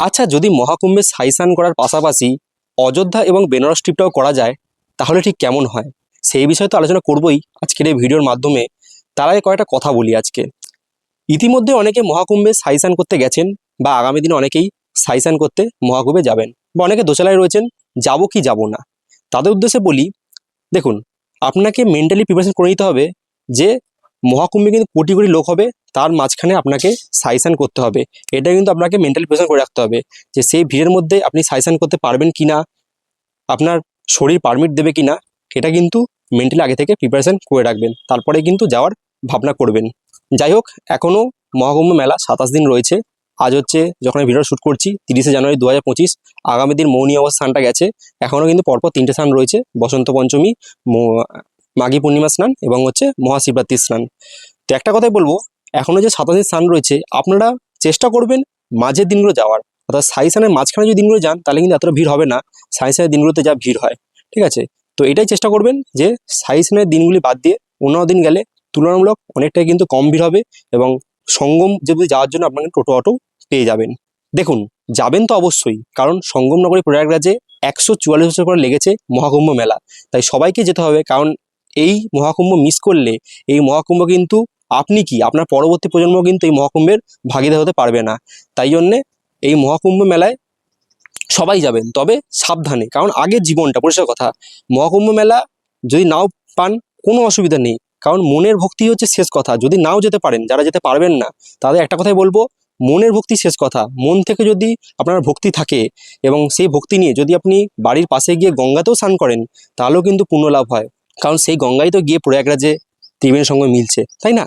আচ্ছা যদি মহাকুম্ভে সাইসান করার পাশাপাশি অযোধ্যা এবং বেনারস ট্রিপটাও করা যায়, তাহলে ঠিক কেমন হয়? সেই বিষয়ে তো আলোচনা করবই আজকের এই ভিডিওর মাধ্যমে। তার আগে কয়েকটা কথা বলি আজকে। ইতিমধ্যে অনেকে মহাকুম্ভে সাইসান করতে গেছেন বা আগামী দিনে অনেকেই সাইসান করতে মহাকুম্ভে যাবেন বা অনেকে দোচালায় রয়েছেন, যাব কি যাব না। তাদের উদ্দেশ্যে বলি, দেখুন, আপনাকে মেন্টালি প্রিপারেশন করে নিতে হবে যে মহাকুম্ভে কিন্তু কোটি কোটি লোক হবে, তার মাঝখানে আপনাকে সাইসান করতে হবে। এটা কিন্তু আপনাকে মেন্টাল প্রিপারেশন করে রাখতে হবে যে সেই ভিড়ের মধ্যে আপনি সাইসান করতে পারবেন কি না আপনার শরীর পারমিট দেবে কি না এটা কিন্তু মেন্টালি আগে থেকে প্রিপারেশন করে রাখবেন। তারপরে কিন্তু যাওয়ার ভাবনা করবেন। যাই হোক, এখনও মহাকুম্ভ মেলা সাতাশ দিন রয়েছে। আজ হচ্ছে যখন ভিডিও শ্যুট করছি, তিরিশে জানুয়ারি দু হাজার পঁচিশ, আগামী দিন মৌনী অবস্থানটা গেছে। এখনও কিন্তু পরপর তিনটে স্থান রয়েছে, বসন্ত পঞ্চমী মাঘী পূর্ণিমা স্নান এবং হচ্ছে মহাশিবরাত্রির স্নান। তো একটা কথাই বলব এখনও যে সাতাশ দিন স্নান রয়েছে, আপনারা চেষ্টা করবেন মাঝের দিনগুলো যাওয়ার। অর্থাৎ সাইসানের মাঝখানে যদি দিনগুলো যান, তাহলে কিন্তু এতটা ভিড় হবে না। সাইসানের দিনগুলোতে যা ভিড় হয়, ঠিক আছে? তো এটাই চেষ্টা করবেন যে সাই স্নানের দিনগুলি বাদ দিয়ে অন্য দিন গেলে তুলনামূলক অনেকটাই কিন্তু কম ভিড় হবে এবং সঙ্গম যদি যাওয়ার জন্য আপনাকে টোটো, অটো পেয়ে যাবেন। দেখুন, যাবেন তো অবশ্যই, কারণ সঙ্গম নগরী প্রয়াগরাজে একশো চুয়াল্লিশ বছর পর লেগেছে মহাকুম্ভ মেলা। তাই সবাইকে যেতে হবে, কারণ এই মহাকুম্ভ মিস করলে এই মহাকুম্ভ কিন্তু আপনি কি? আপনার পরবর্তী প্রজন্ম কিন্তু এই মহাকুম্ভের ভাগিদার হতে পারবে না। তাই জন্যে এই মহাকুম্ভ মেলায় সবাই যাবেন, তবে সাবধানে। কারণ আগের জীবনটা, পরিষ্কার কথা, মহাকুম্ভ মেলা যদি নাও পান কোনো অসুবিধা নেই। কারণ মনের ভক্তি হচ্ছে শেষ কথা। যদি নাও যেতে পারেন, যারা যেতে পারবেন না, তাদের একটা কথাই বলব, মনের ভক্তি শেষ কথা। মন থেকে যদি আপনার ভক্তি থাকে এবং সেই ভক্তি নিয়ে যদি আপনি বাড়ির পাশে গিয়ে গঙ্গাতেও স্নান করেন, তাহলেও কিন্তু পুণ্য লাভ হয়। কারণ সেই গঙ্গায় তো গিয়ে প্রয়াগরাজে ত্রিবেণীর সঙ্গে মিলছে, তাই না?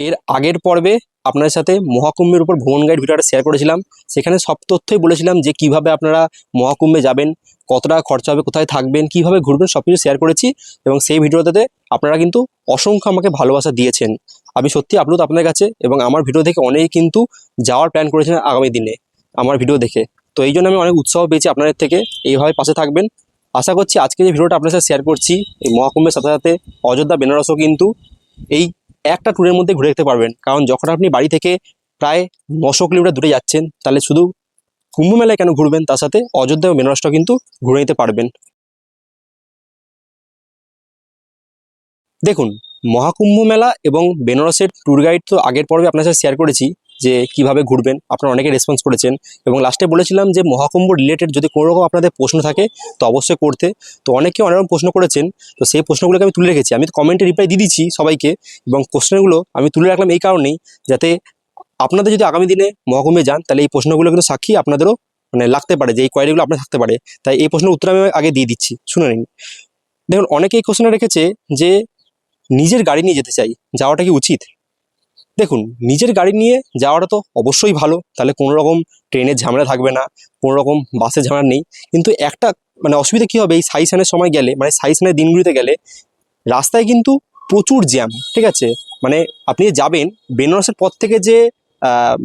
এর আগের পর্বে আপনার সাথে মহাকুম্ভের উপর ভ্রমণ গাইড ভিডিওটা শেয়ার করেছিলাম। সেখানে সব তথ্যই বলেছিলাম যে কীভাবে আপনারা মহাকুম্ভে যাবেন কত টাকা খরচা হবে, কোথায় থাকবেন, কীভাবে ঘুরবেন সব কিছু শেয়ার করেছি এবং সেই ভিডিওটাতে আপনারা কিন্তু অসংখ্য আমাকে ভালোবাসা দিয়েছেন। আমি সত্যি আপ্লুত আপনার কাছে এবং আমার ভিডিও দেখে অনেকেই কিন্তু যাওয়ার প্ল্যান করেছেন আগামী দিনে আমার ভিডিও দেখে। তো এই জন্য আমি অনেক উৎসাহ পেয়েছি আপনাদের থেকে। এইভাবে পাশে থাকবেন। আশা করছি আজকে যে ভিডিওটা আপনার সাথে শেয়ার করছি, এই মহাকুম্ভের সাথে সাথে অযোধ্যা, বেনারসও কিন্তু এই একটা ট্যুরের মধ্যে ঘুরে দেখতে পারবেন। কারণ যখন আপনি বাড়ি থেকে প্রায় নশো কিলোমিটার দূরে যাচ্ছেন, তাহলে শুধু কুম্ভ মেলায় কেন ঘুরবেন? তার সাথে অযোধ্যা বেনারসটাও কিন্তু ঘুরে নিতে পারবেন। দেখুন মহাকুম্ভ মেলা এবং বেনারসের ট্যুর গাইড তো আগের পর্বে আপনার সাথে শেয়ার করেছি যে কীভাবে ঘুরবেন, আপনারা অনেকে রেসপন্স করেছেন এবং লাস্টে বলেছিলাম যে মহাকুম্ভ রিলেটেড যদি কোনো রকম আপনাদের প্রশ্ন থাকে, তো অবশ্যই করতে। তো অনেকে অনেক রকম প্রশ্ন করেছেন, তো সেই প্রশ্নগুলোকে আমি তুলে রেখেছি। আমি তো কমেন্টে রিপ্লাই দিয়ে দিচ্ছি সবাইকে এবং কোশ্চেনগুলো আমি তুলে রাখলাম এই কারণেই যাতে আপনাদের যদি আগামী দিনে মহাকুম্ভে যান, তাহলে এই প্রশ্নগুলো কিন্তু সাক্ষী আপনাদেরও মানে লাগতে পারে যে এই কোয়ারিগুলো আপনার থাকতে পারে। তাই এই প্রশ্নের উত্তর আমি আগে দিয়ে দিচ্ছি, শুনে নিন। দেখুন অনেকে এই কোশ্চেনে রেখেছে যে নিজের গাড়ি নিয়ে যেতে চাই, যাওয়াটা কি উচিত? দেখুন, নিজের গাড়ি নিয়ে যাওয়াটা তো অবশ্যই ভালো, তাহলে কোনো রকম ট্রেনের ঝামেলা থাকবে না, কোনো রকম বাসের ঝামেলা নেই, কিন্তু একটা মানে অসুবিধা কী হবে? এই সাইসানের সময় গেলে মানে সাইসানের দিনগুলিতে গেলে রাস্তায় কিন্তু প্রচুর জ্যাম, ঠিক আছে? মানে আপনি যাবেন, বেনারসের পর থেকে যে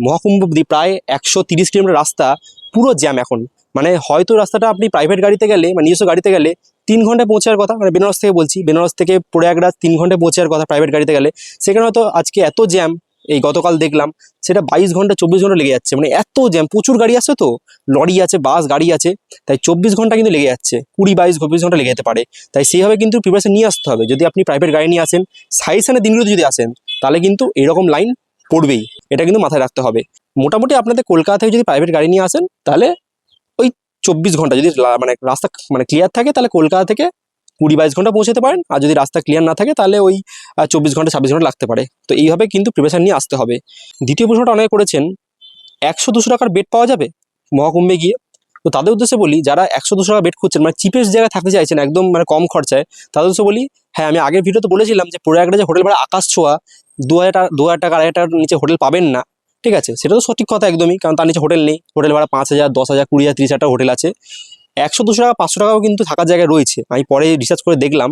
মহাকুম্ভ প্রায় একশো তিরিশ কিলোমিটার রাস্তা, পুরো জ্যাম এখন। মানে হয়তো রাস্তাটা আপনি প্রাইভেট গাড়িতে গেলে মানে নিজস্ব গাড়িতে গেলে তিন ঘন্টায় পৌঁছার কথা মানে বেনারস থেকে বলছি, বেনারস থেকে প্রয়াগরাজ তিন ঘন্টায় পৌঁছার কথা প্রাইভেট গাড়িতে গেলে। সেখানে হয়তো আজকে এত জ্যাম এই গতকাল দেখলাম, সেটা বাইশ ঘণ্টা চব্বিশ ঘণ্টা লেগে যাচ্ছে। মানে এত জ্যাম প্রচুর গাড়ি আছে তো, লরি আছে, বাস, গাড়ি আছে, তাই চব্বিশ ঘণ্টা কিন্তু লেগে যাচ্ছে। কুড়ি, বাইশ, চব্বিশ ঘণ্টা লেগে যেতে পারে। তাই সেইভাবে কিন্তু প্রিপারেশন নিয়ে আসতে হবে। যদি আপনি প্রাইভেট গাড়ি নিয়ে আসেন সাইসানের দিনগুলোতে যদি আসেন, তাহলে কিন্তু এরকম লাইন পড়বেই। এটা কিন্তু মাথায় রাখতে হবে। মোটামুটি আপনাদের কলকাতা থেকে যদি প্রাইভেট গাড়ি নিয়ে আসেন, তাহলে চব্বিশ ঘণ্টা যদি মানে রাস্তা মানে ক্লিয়ার থাকে তাহলে কলকাতা থেকে কুড়ি বাইশ ঘণ্টা পৌঁছাতে পারেন। আর যদি রাস্তা ক্লিয়ার না থাকে তাহলে ওই চব্বিশ ঘণ্টা, ছাব্বিশ ঘণ্টা লাগতে পারে। তো এইভাবে কিন্তু প্রিপারেশন নিয়ে আসতে হবে। দ্বিতীয় প্রশ্নটা অনেকে করেছেন, একশো দুশো টাকার বেড পাওয়া যাবে মহাকুম্ভে গিয়ে? তো তাদের উদ্দেশ্যে বলি, যারা একশো দুশো টাকা বেড খুঁজছেন মানে চিপেস্ট জায়গায় থাকতে চাইছেন, একদম মানে কম খরচায়, তাদের উদ্দেশ্যে বলি হ্যাঁ আমি আগের ভিডিওতে বলেছিলাম যে পুরো প্রয়াগরাজে হোটেল ভাড়া আকাশ ছোঁয়া, দু হাজার দু হাজার টাকা, আড়াই হাজার টাকার নিচে হোটেল পাবেন না। ঠিক আছে? সেটা তো সঠিক কথা একদমই। কারণ তার নিচে হোটেল নেই। হোটেল ভাড়া পাঁচ হাজার, দশ হাজার, কুড়ি হাজার, তিরিশ হাজার হোটেল আছে। একশো দুশো টাকা, পাঁচশো টাকাও কিন্তু থাকার জায়গায় রয়েছে। আমি পরে রিসার্চ করে দেখলাম।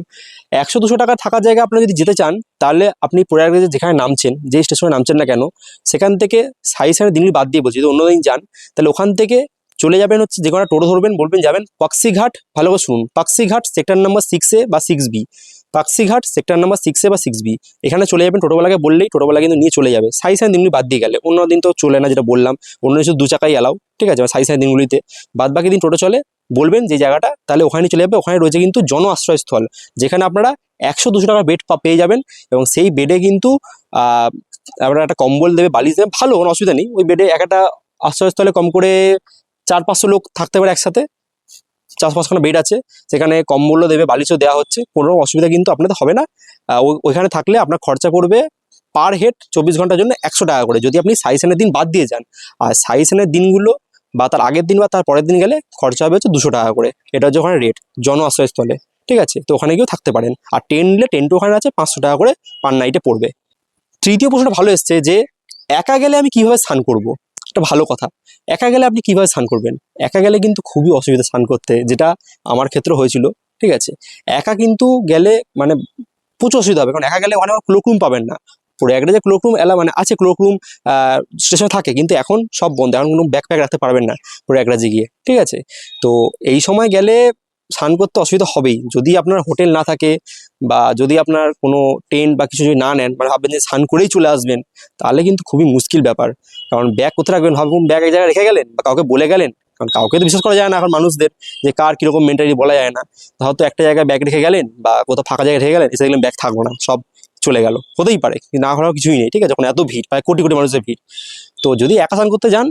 একশো দুশো টাকা থাকার জায়গায় আপনি যদি যেতে চান, তাহলে আপনি প্রয়াগরাজে যেখানে নামছেন, যে স্টেশনে নামছেন না কেন, সেখান থেকে সাই সাইডের দিনগুলি বাদ দিয়ে বলছি। যদি অন্যদিন যান, তাহলে ওখান থেকে চলে যাবেন হচ্ছে যে কোনো টোটো ধরবেন, বলবেন যাবেন পাকসিঘাট, ভালো করে শুনুন। পাকসিঘাট সেক্টর নাম্বার সিক্সে বা সিক্স বি পাকসিঘাট সেক্টর নাম্বার সিক্সে বা সিক্স বি এখানে চলে যাবেন টোটোবেলাকে বললেই টোটোবেলা কিন্তু নিয়ে চলে যাবে। সাই সাই দিনগুলি বাদ দিয়ে গেলে। অন্য দিন তো চলে না যেটা বললাম। অন্য শুধু দু চাকাই এলাও। ঠিক আছে? সাই সাই দিনগুলিতে। বাদ বাকি দিন টোটো চলে, বলবেন যে জায়গাটা, তাহলে ওখানে চলে যাবে। ওখানে রয়েছে কিন্তু জন আশ্রয়স্থল। যেখানে আপনারা একশো দুশো টাকা বেড পেয়ে যাবেন এবং সেই বেডে কিন্তু আপনারা একটা কম্বল দেবে, বালিশ দেবে। ভালো, কোনো অসুবিধা নেই। ওই বেডে একটা আশ্রয়স্থলে কম করে চার পাঁচশো লোক থাকতে পারে একসাথে। চার পাঁচখানা বেড আছে, সেখানে কম্বলও দেবে, বালিশও দেওয়া হচ্ছে, কোনো অসুবিধা কিন্তু আপনাদের হবে না। ওইখানে থাকলে আপনার খরচা পড়বে পার হেড চব্বিশ ঘণ্টার জন্য একশো টাকা করে। যদি আপনি সাইসেনের দিন বাদ দিয়ে যান, আর সাইসেনের দিনগুলো বা তার আগের দিন বা তার পরের দিন গেলে খরচা হবে হচ্ছে দুশো টাকা করে। এটা হচ্ছে ওখানে রেট জন আশ্রয়স্থলে। ঠিক আছে? তো ওখানে গিয়েও থাকতে পারেন। আর টেন নিলে টেন্টও ওখানে আছে, পাঁচশো টাকা করে পার নাইটে পড়বে। তৃতীয় প্রশ্নটা ভালো এসছে যে, একা গেলে আমি কীভাবে স্নান করব? এটা ভালো কথা। একা গেলে আপনি কীভাবে স্নান করবেন? একা গেলে কিন্তু খুবই অসুবিধা স্নান করতে, যেটা আমার ক্ষেত্রে হয়েছিল, ঠিক আছে? একা কিন্তু গেলে মানে প্রচুর অসুবিধা হবে, কারণ একা গেলে ওখানে ক্লোকরুম পাবেন না। পুরো একটা যে ক্লোকরুম এলা মানে আছে ক্লোকরুম স্টেশনে থাকে, কিন্তু এখন সব বন্ধ, এখন কোনো ব্যাকপ্যাক রাখতে পারবেন না পুরো একরাজে গিয়ে, ঠিক আছে? তো এই সময় গেলে স্নান করতে অসুবিধা হবেই। যদি আপনার হোটেল না থাকে বা যদি আপনার কোনো টেন্ট বা কিছু যদি না নেন মানে ভাববেন যে স্নান করেই চলে আসবেন, তাহলে কিন্তু খুবই মুশকিল ব্যাপার। কারণ ব্যাগ কোথায় রাখবেন? ভাবুন, ব্যাগ এক জায়গায় রেখে গেলেন বা কাউকে বলে গেলেন। কারণ কাউকে তো বিশ্বাস করা যায় না এখন মানুষদের যে কার কীরকম মেন্টালি বলা যায় না। হয়তো একটা জায়গায় ব্যাগ রেখে গেলেন বা কোথাও ফাঁকা জায়গায় রেখে গেলেন, এসে দেখলেন ব্যাগ থাকব না, সব চলে গেল। হতেই পারে না হওয়ার কিছুই নেই। ঠিক আছে যখন এত ভিড়, প্রায় কোটি কোটি মানুষের ভিড়। তো যদি একা স্নান করতে যান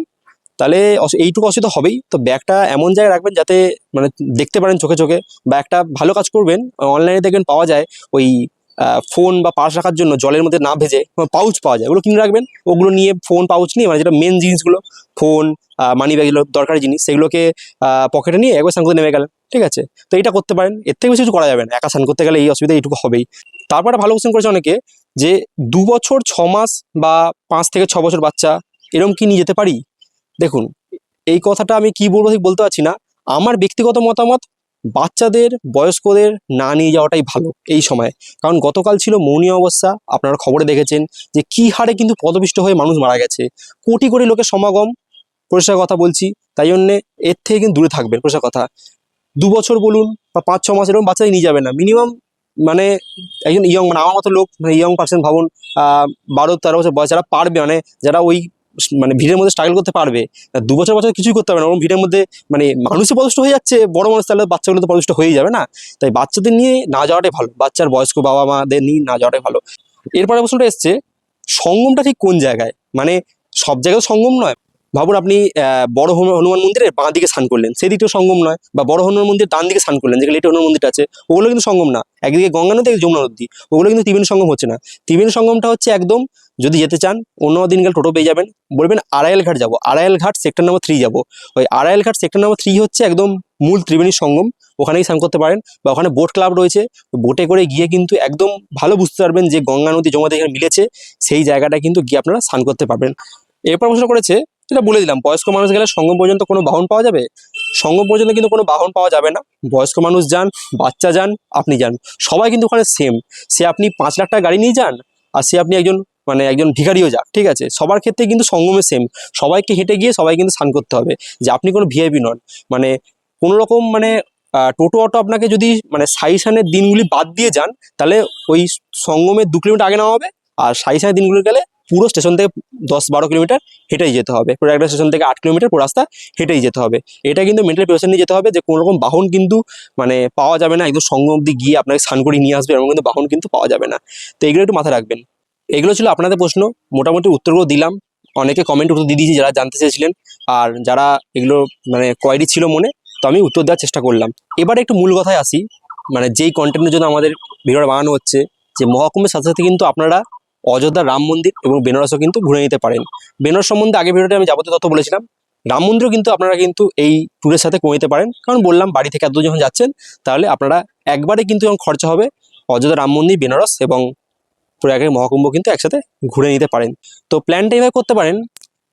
তাহলে এইটুকু অসুবিধা হবেই। তো ব্যাগটা এমন জায়গায় রাখবেন যাতে মানে দেখতে পারেন চোখে চোখে বা একটা ভালো কাজ করবেন। অনলাইনে দেখবেন পাওয়া যায় ওই ফোন বা পার্স রাখার জন্য জলের মধ্যে না ভেজে পাউচ পাওয়া যায়। ওগুলো কিনে রাখবেন। ওগুলো নিয়ে ফোন, পাউচ নিয়ে মানে যেটা মেন জিনিসগুলো, ফোন মানি ব্যাগ এগুলো দরকারি জিনিস, সেগুলোকে পকেটে নিয়ে একবার স্নান করতে নেমে গেলেন। ঠিক আছে? তো এটা করতে পারেন। এর থেকে বেশি কিছু করা যাবে না। একা স্নান করতে গেলে এই অসুবিধা এইটুকু হবেই। তারপরে ভালো কোশ্চেন করেছে অনেকে যে, দু বছর, ছ মাস বা পাঁচ থেকে ছ বছর বাচ্চা এরকম কি নিয়ে যেতে পারি? দেখুন, এই কথাটা আমি কি বলব ঠিক বলতে পারছি না। আমার ব্যক্তিগত মতামত, বাচ্চাদের, বয়স্কদের না নিয়ে যাওয়াটাই ভালো এই সময়। কারণ গতকাল ছিল মৌনী অবস্থা, আপনারা খবরে দেখেছেন যে কি হারে কিন্তু পদপিষ্ট হয়ে মানুষ মারা গেছে। কোটি কোটি লোকের সমাগম পরিষ্কার কথা বলছি, তাই জন্যে এর থেকে কিন্তু দূরে থাকবেন পরিষ্কার কথা। দু বছর বলুন বা পাঁচ ছ মাস এরকম বাচ্চাদের নিয়ে যাবে না। মিনিমাম মানে একজন ইয়ং মানে আমার মতো লোক মানে ইয়ং পার্সন ভাবুন বারো তেরো বছর বয়স যারা পারবে মানে যারা ওই মানে ভিড়ের মধ্যে স্ট্রাগল করতে পারবে দু বছর বছর কিছুই করতে পারবে না। ওরকম ভিড়ের মধ্যে মানে মানুষই পদষ্ট হয়ে যাচ্ছে, বড় মানুষ তাহলে বাচ্চাগুলো তো পদষ্ট হয়ে যাবে না। তাই বাচ্চাদের নিয়ে না যাওয়াটাই ভালো, বাচ্চার বয়স্ক বাবা মাদের নিয়ে না যাওয়াটাই ভালো। এরপরে প্রশ্নটা এসছে, সঙ্গমটা ঠিক কোন জায়গায়? মানে সব জায়গায় সঙ্গম নয়। ভাবুন আপনি বড় হনুমান মন্দিরের বাঁ দিকে স্নান করলেন। সেদিকটাও সঙ্গম নয়, বা বড় হনুমান মন্দির ডান দিকে স্নান করলেন, যেখানে লেটে হনুমান মন্দিরটা আছে, ওগুলো কিন্তু সঙ্গম না। একদিকে গঙ্গা নদী যমুনা নদী, ওগুলো কিন্তু ত্রিবেণী সঙ্গম হচ্ছে না। ত্রিবেণী সঙ্গমটা হচ্ছে একদম, যদি যেতে চান, অন্য দিন টোটো পেয়ে যাবেন। বলবেন আড়াইল ঘাট যাব, আড়াইল ঘাট সেক্টর নাম্বার থ্রি যাব। ওই আড়াইল ঘাট সেক্টর নাম্বার থ্রি হচ্ছে একদম মূল ত্রিবেণী সঙ্গম, ওখানেই স্নান করতে পারেন, বা ওখানে বোট ক্লাব রয়েছে। বোটে করে গিয়ে কিন্তু একদম ভালো বুঝতে পারবেন যে গঙ্গা নদী নদী এখানে মিলেছে, সেই জায়গাটা কিন্তু গিয়ে আপনারা স্নান করতে পারবেন। এরপর প্রশ্ন করেছে যেটা বলে দিলাম, বয়স্ক মানুষ গেলে সঙ্গম পর্যন্ত কোনো বাহন পাওয়া যাবে? সঙ্গম পর্যন্ত কিন্তু কোনো বাহন পাওয়া যাবে না। বয়স্ক মানুষ যান, বাচ্চা যান, আপনি যান। সবাই কিন্তু ওখানে সেম সে আপনি পাঁচ লাখ টাকা গাড়ি নিয়ে যান, আর সে আপনি একজন মানে একজন ভিখারিও যাক, ঠিক আছে? সবার ক্ষেত্রে কিন্তু সঙ্গমে সেম সবাইকে হেঁটে গিয়ে সবাই কিন্তু স্নান করতে হবে, যে আপনি কোনো ভিআইপি নন। মানে কোনো রকম মানে টোটো অটো আপনাকে যদি মানে সাইসানের দিনগুলি বাদ দিয়ে যান, তাহলে ওই সঙ্গমের দু কিলোমিটার আগে নেওয়া হবে আর সাইসানের দিনগুলি গেলে পুরো স্টেশন থেকে দশ বারো কিলোমিটার হেঁটেই যেতে হবে। পুরো একটা স্টেশন থেকে আট কিলোমিটার পুরো রাস্তা হেঁটেই যেতে হবে। এটা কিন্তু মেন্টাল প্রিপারেশন নিয়ে যেতে হবে যে কোনো রকম বাহন কিন্তু মানে পাওয়া যাবে না, একদম সঙ্গম অব্দি গিয়ে আপনাকে স্নান করে নিয়ে আসবে, এরকম কিন্তু বাহন কিন্তু পাওয়া যাবে না। তো এগুলো একটু মাথায় রাখবেন। এগুলো ছিল আপনাদের প্রশ্ন। মোটামুটি উত্তরগুলো দিলাম। অনেকে কমেন্ট উত্তর দিয়ে দিয়েছি, যারা জানতে চেয়েছিলেন। আর যারা এগুলো মানে কোয়ারি ছিল মনে, তো আমি উত্তর দেওয়ার চেষ্টা করলাম। এবারে একটু মূল কথায় আসি। মানে যেই কন্টেন্টের জন্য আমাদের ভিডিওটা বানানো হচ্ছে, যে মহাকুম্ভের সাথে সাথে কিন্তু আপনারা অযোধ্যা রাম মন্দির এবং বেনারসও কিন্তু ঘুরে নিতে পারেন। বেনারস সম্বন্ধে আগে ভিডিওতে আমি যাবতীয় তথ্য বলেছিলাম। রাম মন্দিরও কিন্তু আপনারা কিন্তু এই ট্যুরের সাথে করে নিতে পারেন। কারণ বললাম, বাড়ি থেকে এত যখন যাচ্ছেন, তাহলে আপনারা একবারে কিন্তু যখন খরচা হবে অযোধ্যা রাম মন্দির, বেনারস এবং প্রয়াগের মহাকুম্ভ কিন্তু একসাথে ঘুরে নিতে পারেন। তো প্ল্যানটা এইভাবে করতে পারেন,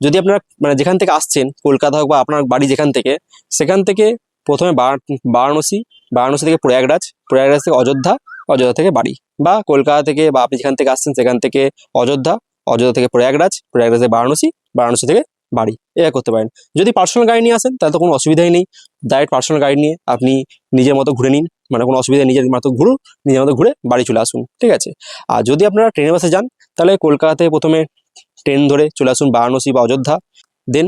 যদি আপনারা মানে যেখান থেকে আসছেন, কলকাতা হোক বা আপনার বাড়ি যেখান থেকে, সেখান থেকে প্রথমে বারা- বারাণসী বারাণসী থেকে প্রয়াগরাজ প্রয়াগরাজ থেকে অযোধ্যা অযোধ্যা থেকে বাড়ি। বা কলকাতা থেকে বা আপনি যেখান থেকে আসছেন সেখান থেকে অযোধ্যা অযোধ্যা থেকে প্রয়াগরাজ প্রয়াগরাজ থেকে বারাণসী বারাণসী থেকে বাড়ি। এটা করতে পারেন। যদি পার্সোনাল গাড়ি নিয়ে আসেন, তাহলে তো কোনো অসুবিধাই নেই। ডাইরেক্ট পার্সোনাল গাড়ি নিয়ে আপনি নিজের মতো ঘুরে নিন। মানে কোনো অসুবিধা নিজের মতো ঘুরুন, নিজের মতো ঘুরে বাড়ি চলে আসুন। ঠিক আছে? আর যদি আপনারা ট্রেনে বাসে যান, তাহলে কলকাতাতে প্রথমে ট্রেন ধরে চলে আসুন বারাণসী বা অযোধ্যা। দেন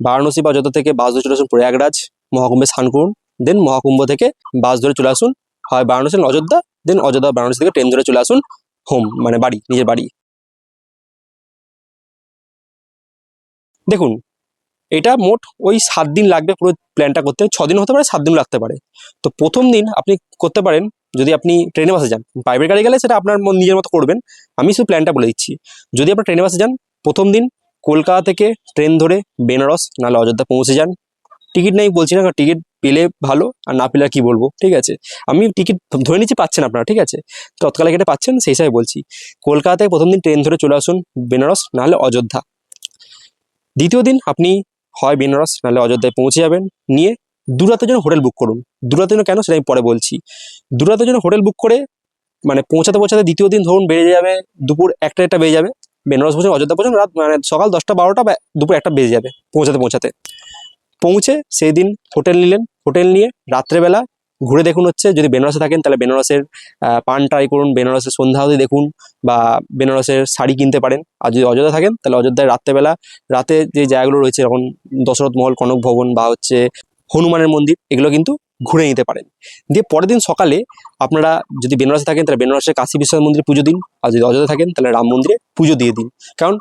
বারাণসী বা অযোধ্যা থেকে বাস ধরে চলে আসুন প্রয়াগরাজ, মহাকুম্ভে স্নান করুন। দেন মহাকুম্ভ থেকে বাস ধরে চলে আসুন হয় বারাণসী অযোধ্যা দেন অযোধ্যা বারাণসী থেকে ট্রেন ধরে চলে আসুন হোম মানে বাড়ি, নিজের বাড়ি। দেখুন, এটা মোট ওই সাত দিন লাগবে পুরো প্ল্যানটা করতে ছ দিন হতে পারে, সাত দিন লাগতে পারে। তো প্রথম দিন আপনি করতে পারেন, যদি আপনি ট্রেনে বাসে যান প্রাইভেট গাড়ি গেলে সেটা আপনার নিজের মতো করবেন, আমি শুধু প্ল্যানটা বলে দিচ্ছি। যদি আপনার ট্রেনে বাসে যান, প্রথম দিন কলকাতা থেকে ট্রেন ধরে বেনারস, নাহলে অযোধ্যা পৌঁছে যান। টিকিট নেই বলছি না টিকিট পেলে ভালো, আর না পেলে কি বলব? ঠিক আছে? আমি টিকিট ধরে নিচ্ছি পাচ্ছেন আপনারা, ঠিক আছে? তৎকালে কেটে পাচ্ছেন সেই হিসাবে বলছি। কলকাতায় প্রথম দিন ট্রেন ধরে চলে আসুন বেনারস, নাহলে অযোধ্যা। দ্বিতীয় দিন আপনি হয় বেনারস, নাহলে অযোধ্যায় পৌঁছে যাবেন। নিয়ে দূরাতের জন্য হোটেল বুক করুন। দূরাতের জন্য কেন? সেটা আমি পরে বলছি। দূরাতের জন্য হোটেল বুক করে মানে পৌঁছাতে পৌঁছাতে দ্বিতীয় দিন ধরুন বেড়ে যাবে, দুপুর একটা একটা বেজে যাবে। বেনারস পৌঁছে অযোধ্যা পৌঁছান রাত মানে সকাল দশটা বারোটা দুপুর একটা বেজে যাবে, পৌঁছাতে পৌঁছাতে। পৌঁছে সেই দিন হোটেল নিলেন। হোটেল নিয়ে রাত্রেবেলা ঘুরে দেখুন হচ্ছে, যদি বেনারসে থাকেন তাহলে বেনারসের পান ট্রাই করুন, বেনারসের সন্ধ্যা হতে দেখুন বা বেনারসের শাড়ি কিনতে পারেন। আর যদি অযোধ্যা থাকেন তাহলে অযোধ্যায় রাত্রেবেলা, রাতে যে জায়গাগুলো রয়েছে যেমন দশরথ মহল, কনক ভবন বা হচ্ছে হনুমানের মন্দির, এগুলো কিন্তু ঘুরে নিতে পারেন। দিয়ে পরের দিন সকালে আপনারা যদি বেনারসে থাকেন, তাহলে বেনারসের কাশী বিশ্বনাথ মন্দিরে পুজো দিন। আর যদি অযোধ্যা থাকেন, তাহলে রাম মন্দিরে পুজো দিয়ে দিন। কারণ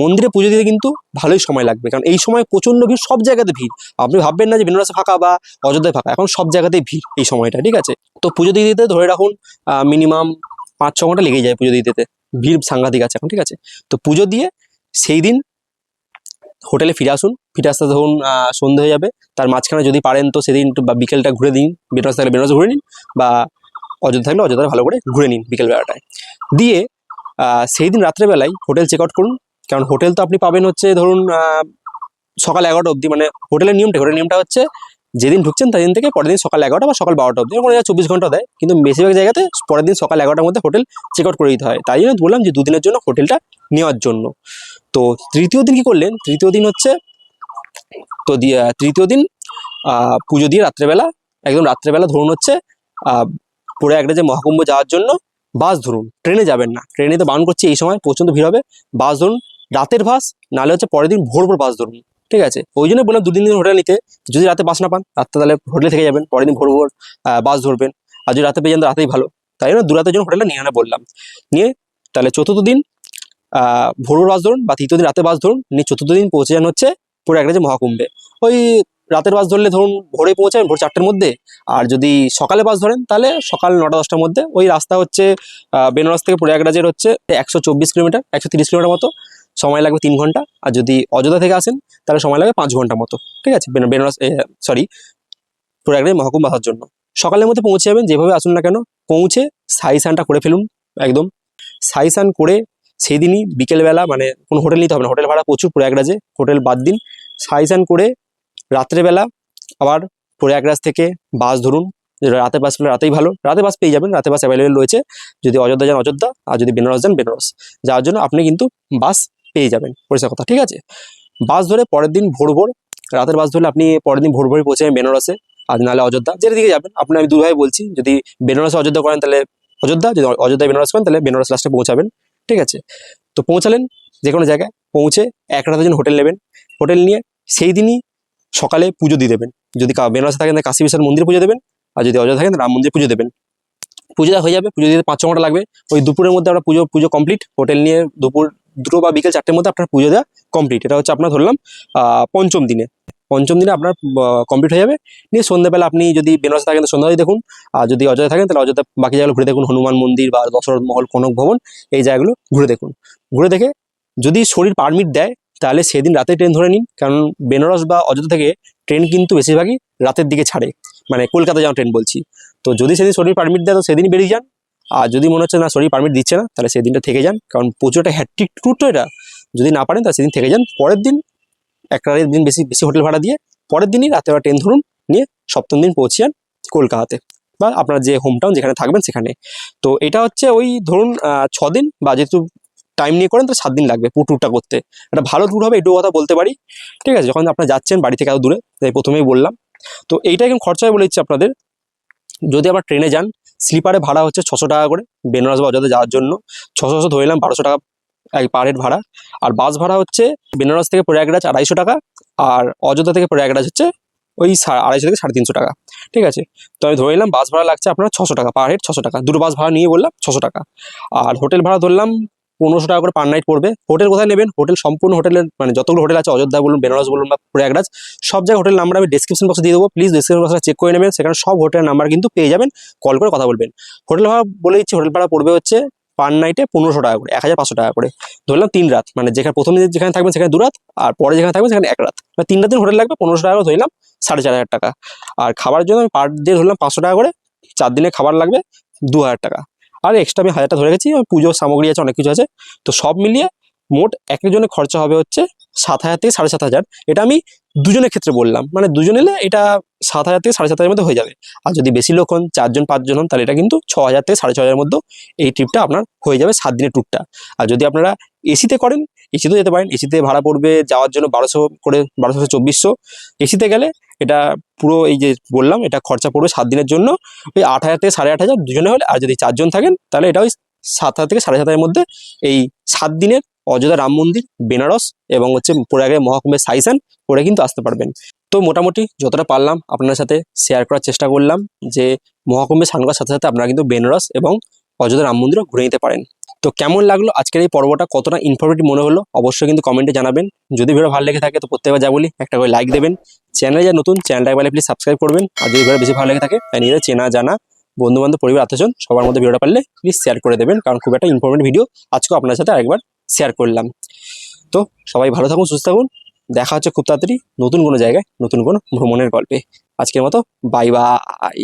মন্দিরে পুজো দিতে কিন্তু ভালোই সময় লাগবে। কারণ এই সময় প্রচণ্ড ভিড়, সব জায়গাতে ভিড়। আপনি ভাববেন না যে বেনারসে ফাঁকা বা অযোধ্যায় ফাঁকা, এখন সব জায়গাতেই ভিড় এই সময়টা, ঠিক আছে? তো পুজো দিয়ে দিতে ধরে রাখুন মিনিমাম পাঁচ, ছ ঘণ্টা লেগেই যায় পুজো দিতে। ভিড় সাংঘাতিক আছে এখন, ঠিক আছে? তো পুজো দিয়ে সেই দিন হোটেলে ফিরে আসুন ফিরে আসতে ধরুন সন্ধে হয়ে যাবে, তার মাঝখানে যদি পারেন তো সেদিন বা বিকেলটা ঘুরে দিন, বেনারস থাকলে বেনারস ঘুরে নিন বা অযোধ্যা থাকলে অযোধ্যা ভালো করে ঘুরে নিন বিকেল বেলাটায় দিয়ে সেই দিন রাত্রেবেলায় হোটেল চেক আউট করুন, কারণ হোটেল তো আপনি পাবেন হচ্ছে ধরুন সকাল এগারোটা অবধি মানে হোটেলের নিয়মটা হোটেলের নিয়মটা হচ্ছে যেদিন ঢুকছেন তাদিন থেকে পরের দিন সকাল এগারোটা বা সকাল বারোটা অবধি কোনো জায়গায় চব্বিশ ঘণ্টা দেয়, কিন্তু বেশিরভাগ জায়গাতে পরের দিন সকাল এগারোটার মধ্যে হোটেল চেক আউট করে দিতে হয়। তাই জন্য বললাম যে দুদিনের জন্য হোটেলটা নেওয়ার জন্য। তো তৃতীয় দিন কি করলেন? তৃতীয় দিন হচ্ছে তো দিয়ে তৃতীয় দিন পুজো দিয়ে রাত্রেবেলা, একদম রাত্রেবেলা ধরুন হচ্ছে পুরো একটা যে মহাকুম্ভ যাওয়ার জন্য, বাস ধরুন, ট্রেনে যাবেন না। ট্রেনে তো বারণ করছে, এই সময় প্রচণ্ড ভিড় হবে, বাস ধরুন, রাতের বাস, নাহলে হচ্ছে পরের দিন ভোর ভোর বাস ধরুন, ঠিক আছে? ওই জন্য বললাম দুদিন দিন হোটেল নিতে, যদি রাতে বাস না পান, রাত্রে তাহলে হোটেলে থেকে যাবেন, পরের দিন ভোর ভোর বাস ধরবেন, আর যদি রাতে পেয়ে যান রাতেই ভালো, তাই জন্য দু রাতের জন্য হোটেলটা নিয়ে আনা বললাম। নিয়ে তাহলে চতুর্থ দিন ভোর বাস ধরুন, বা তৃতীয় দিন রাতে বাস ধরুন, নিয়ে চতুর্থ দিন পৌঁছে যান হচ্ছে পুরো একটা যে মহাকুম্ভে। ওই রাতের বাস ধরলে ধরুন ভোরে পৌঁছাবেন, ভোর চারটের মধ্যে, আর যদি সকালে বাস ধরেন, তাহলে সকাল নটা, দশটার মধ্যে। ওই রাস্তা হচ্ছে বেনারস থেকে প্রয়াগরাজের হচ্ছে একশো চব্বিশ কিলোমিটার, একশো তিরিশ কিলোমিটার মতো। সময় লাগবে তিন ঘণ্টা, আর যদি অযোধ্যা থেকে আসেন, তাহলে সময় লাগবে পাঁচ ঘণ্টা মতো। ঠিক আছে? বেনারস সরি, প্রয়াগরাজ মহাকুম্ভ আসার জন্য। সকালের মধ্যে পৌঁছে যাবেন যেভাবে আসুন না কেন, পৌঁছে সাই সানটা করে ফেলুন, একদম। সাই সান করে সেই দিনই বিকেলবেলা মানে কোনো হোটেল নিতে হবে না, হোটেল ভাড়া প্রচুর প্রয়াগরাজে, হোটেল বাদ দিন। সাই সান করে রাত্রেবেলা আবার প্রয়াগরাজ থেকে বাস ধরুন। রাতে বাস পেলে রাতেই ভালো। রাতে বাস পেয়ে যাবেন রাতে বাস অ্যাভেলেবেল রয়েছে। যদি অযোধ্যা যান, অযোধ্যা, আর যদি বেনারস যান, বেনারস। যাওয়ার জন্য আপনি কিন্তু বাস পেয়ে যাবেন। পরিষ্কার কথা, ঠিক আছে? বাস ধরে পরের দিন ভোর ভোর, রাতের বাস ধরলে আপনি পরের দিন ভোর ভোরই পৌঁছে যাবেন বেনারসে। আর নাহলে অযোধ্যা যেটা দিকে যাবেন। আপনি আমি দুভাবে বলছি, যদি বেনারসে অযোধ্যা করেন তাহলে অযোধ্যা, যদি অযোধ্যায় বেনারস করেন তাহলে বেনারস লাস্টে পৌঁছাবেন, ঠিক আছে? তো পৌঁছালেন যে কোনো জায়গায়, পৌঁছে এক রাতের জন্য হোটেল নেবেন। হোটেল নিয়ে সেই দিনই সকালে পুজো দিয়ে দেবেন। যদি বেনারসে থাকেন কাশী বিশ্বনাথ মন্দিরে পুজো দেবেন, আর যদি অযোধ্যা থাকেন রাম মন্দিরে পুজো দেবেন। পুজোটা হয়ে যাবে, পুজো দিতে পাঁচ ঘণ্টা লাগবে। ওই দুপুরের মধ্যে আমরা পুজো পুজো কমপ্লিট হোটেল নিয়ে দুপুর দুটো বা বিকেল চারটের মধ্যে আপনার পুজো দেওয়া কমপ্লিট এটা হচ্ছে আপনার ধরলাম পঞ্চম দিনে। পঞ্চম দিনে আপনার কমপ্লিট হয়ে যাবে। নিয়ে সন্ধ্যাবেলা আপনি যদি বেনারসে থাকেন তো দেখুন, আর যদি অযোধ্যা থাকেন তাহলে অযোধ্যা, বাকি জায়গাগুলো ঘুরে দেখুন। হনুমান মন্দির বা দশরথ মহল, কনক ভবন, এই জায়গাগুলো ঘুরে দেখুন। ঘুরে দেখে যদি শরীর পারমিট দেয় তাহলে সেদিন রাতে ট্রেন ধরে নিন। কারণ বেনারস বা অযোধ্যা থেকে ট্রেন কিন্তু বেশিরভাগই রাতের দিকে ছাড়ে। মানে কলকাতা যাওয়া ট্রেন বলছি। তো যদি সেদিন শরীর পারমিট দেয় তো সেদিনই বেরিয়ে যান। আর যদি মনে হচ্ছে না শরীর পারমিট দিচ্ছে না তাহলে সেদিনটা থেকে যান। কারণ প্রচুর একটা হ্যাট্রিক ট্যুর তো এটা। যদি না পারেন তাহলে সেদিন থেকে যান। পরের দিন একটা দিন বেশি বেশি হোটেল ভাড়া দিয়ে পরের দিনই রাতে ট্রেন ধরুন নিয়ে সপ্তম দিন পৌঁছে যান কলকাতাতে। বা আপনার যে হোম টাউন যেখানে থাকবেন সেখানে। তো এটা হচ্ছে ওই ধরুন আহ, ছ দিন বা যেহেতু টাইম নিয়ে করেন, তাহলে সাত দিন লাগবে পুরো ট্যুরটা করতে। একটা ভালো ট্যুর হবে, এটুকু কথা বলতে পারি। ঠিক আছে, যখন আপনারা যাচ্ছেন বাড়ি থেকে এত দূরে, তাই প্রথমেই বললাম। তো এইটা এখন খরচা বলে দিচ্ছি আপনাদের। যদি আবার ট্রেনে যান স্লিপারে ভাড়া হচ্ছে ছশো টাকা করে, বেনারস বা অযোধ্যা যাওয়ার জন্য। ছশো ছশো ধরে বারোশো টাকা, এক পার হেড ভাড়া। আর বাস ভাড়া হচ্ছে বেনারস থেকে প্রয়াগরাজ আড়াইশো টাকা, আর অযোধ্যা থেকে প্রয়াগরাজ হচ্ছে ওই আড়াইশো থেকে সাড়ে তিনশো টাকা। ঠিক আছে? তো আমি ধরে নিলাম বাস ভাড়া লাগছে আপনার ছশো টাকা পার হেড ছশো টাকা। দুটো বাস ভাড়া নিয়ে বললাম, ছশো টাকা। আর হোটেল ভাড়া ধরলাম পনেরোশো টাকা করে পার নাইট পড়বে। হোটেল কোথায় নেবেন? হোটেল সম্পূর্ণ হোটেলের মানে যতগুলো হোটেল আছে, অযোধ্যা বলুন, বেনারস বলুন বা প্রয়াগরাজ, সব জায়গায় হোটেল নাম্বার আমি ডিসক্রিপশন বক্সে দিয়ে দেবো। প্লিজ ডিসক্রিপশন বক্সে চেক করে নেবেন, সেখানে সব হোটেলের নাম্বার কিন্তু পেয়ে যাবেন। কল করে কথা বলবেন। হোটেল ভাড়া বলে দিচ্ছি, হোটেল ভাড়া পড়বে হচ্ছে পার নাইটে পনেরোশো টাকা করে, এক হাজার পাঁচশো টাকা করে। ধরলাম তিন রাত মানে যেখানে প্রথম দিন যেখানে থাকবেন সেখানে দু রাত আর পরে যেখানে থাকবেন সেখানে এক রাত। মানে তিন রাত দিন হোটেল লাগবে, পনেরোশো টাকা করে ধরলাম, সাড়ে চার হাজার টাকা। আর খাবার জন্য আমি পার ডে ধরলাম পাঁচশো টাকা করে, চার দিনে খাবার লাগবে, দু হাজার টাকা। আর এক্সট্রা আমি হাজারটা ধরে গেছি পুজোর সামগ্রী আছে, অনেক কিছু আছে। তো সব মিলিয়ে মোট এক একজনের খরচা হবে হচ্ছে সাত হাজার থেকে সাড়ে সাত হাজার। এটা আমি দুজনের ক্ষেত্রে বললাম। মানে দুজন এলে এটা সাত হাজার থেকে সাড়ে সাত হাজারের মধ্যে হয়ে যাবে। আর যদি বেশি লোক হন, চারজন, পাঁচজন হন, তাহলে এটা কিন্তু ছ হাজার থেকে সাড়ে ছ হাজারের মধ্যে এই ট্রিপটা আপনার হয়ে যাবে সাত দিনের ট্যুরটা আর যদি আপনারা এসিতে করেন, এসিতেও যেতে পারেন, এসিতে ভাড়া পড়বে যাওয়ার জন্য বারোশো করে, বারোশো চব্বিশশো। এসিতে গেলে এটা পুরো এই যে বললাম, এটা খরচা পড়বে সাত দিনের জন্য। ওই আট হাজার থেকে সাড়ে আট হাজার দুজনে হলে, আর যদি চারজন থাকেন, তাহলে এটা ওই সাত হাজার থেকে সাড়ে সাত হাজারের মধ্যে এই সাত দিনের অযোধ্যা রাম মন্দির, বেনারস এবং হচ্ছে প্রয়াগের মহাকুম্ভের সাইসান করে কিন্তু আসতে পারবেন। তো মোটামুটি যতটা পারলাম আপনার সাথে শেয়ার করার চেষ্টা করলাম যে মহাকুম্ভে স্নান করার সাথে সাথে আপনারা কিন্তু বেনারস এবং অযোধ্যা রাম মন্দিরও ঘুরে নিতে পারেন। তো কেমন লাগল আজকের এই পর্বটা? কতটা ইনফরমেটিভ মনে হলো? অবশ্যই কিন্তু কমেন্টে জানাবেন। যদি ভিডিও ভালো লেগে থাকে তো প্রত্যেকবার যা বলি, একটা করে লাইক দেবেন। চ্যানেলে যা নতুন চ্যানেলটা একবার প্লিজ সাবস্ক্রাইব করবেন। আর যদি ভিডিও বেশি ভালো লেগে থাকে তাই নিজেদের চেনা, জানা বন্ধু বান্ধব পরিবার আত্মজন সবার মধ্যে ভিডিওটা পারলে প্লিজ শেয়ার করে দেবেন। কারণ খুব একটা ইনফরমেটিভ ভিডিও আজকেও আপনার সাথে আরেকবার শেয়ার করলাম। তো সবাই ভালো থাকুন, সুস্থ থাকুন। দেখা হচ্ছে খুব তাড়াতাড়ি নতুন কোনো জায়গায়, নতুন কোনো ভ্রমণের গল্পে। আজকের মতো বাই বাই